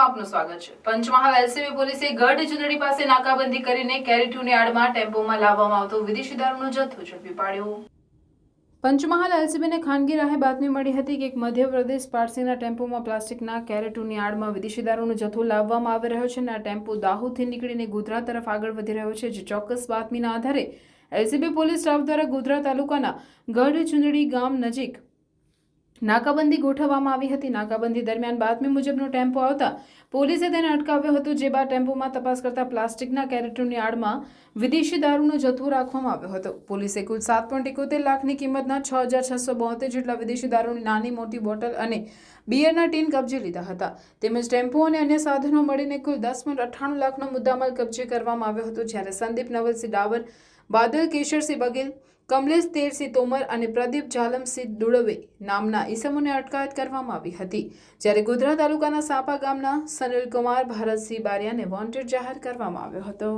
સ્વાગત છે. પંચમહાલ એલસીબી પોલીસે ગઢ ચુંદડી પાસે નાકાબંધી કરીને કેરીટુની આડમાં ટેમ્પોમાં લાવવામાં આવતો વિદેશી દારૂનો જથ્થો ઝડપી પાડ્યો. પંચમહાલ એલસીબીને ખાનગી રાહે બાતમી મળી હતી કે એક મધ્યપ્રદેશ પારસીના ટેમ્પોમાં પ્લાસ્ટિકના કેરેટોની આડમાં વિદેશી દારૂનો જથ્થો લાવવામાં આવી રહ્યો છે અને આ ટેમ્પો દાહોદથી નીકળીને ગુજરાત તરફ આગળ વધી રહ્યો છે, જે ચોક્કસ બાતમીના આધારે એલસીબી પોલીસ સ્ટાફ દ્વારા ગોધરા તાલુકાના ગઢ ચુંદડી ગામ નજીક નાકાબંધી ગોઠવવામાં આવી હતી. નાકાબંધી દરમિયાન બાતમી મુજબનો ટેમ્પો આવતા પોલીસે તેને અટકાવ્યો હતો, જે બાદ ટેમ્પોમાં તપાસ કરતા પ્લાસ્ટિકના કેરેટોની આડમાં વિદેશી દારૂનો જથ્થો રાખવામાં આવ્યો હતો. પોલીસે કુલ સાત પોઈન્ટ એકોતેર લાખની કિંમતના છ હજાર છસો બોતેર જેટલા વિદેશી દારૂની નાની મોટી બોટલ અને બિયરના ટીન કબજે લીધા હતા. તેમજ ટેમ્પો અને અન્ય સાધનો મળીને કુલ દસ પોઈન્ટ અઠ્ઠાણું લાખનો મુદ્દામાલ કબજે કરવામાં આવ્યો હતો, જ્યારે સંદીપ નવલસિંહ ડાવર બાદલ કેશરસિંહ બગેલ કમલેશ તેરસિંહ તોમર અને પ્રદીપ જાલમસિંહ દુડવે નામના ઈસમોને અટકાયત કરવામાં આવી હતી, જ્યારે ગોધરા તાલુકાના સાપા ગામના સનિલ કુમાર ભારતસિંહ બારિયાને વોન્ટેડ જાહેર કરવામાં આવ્યો હતો.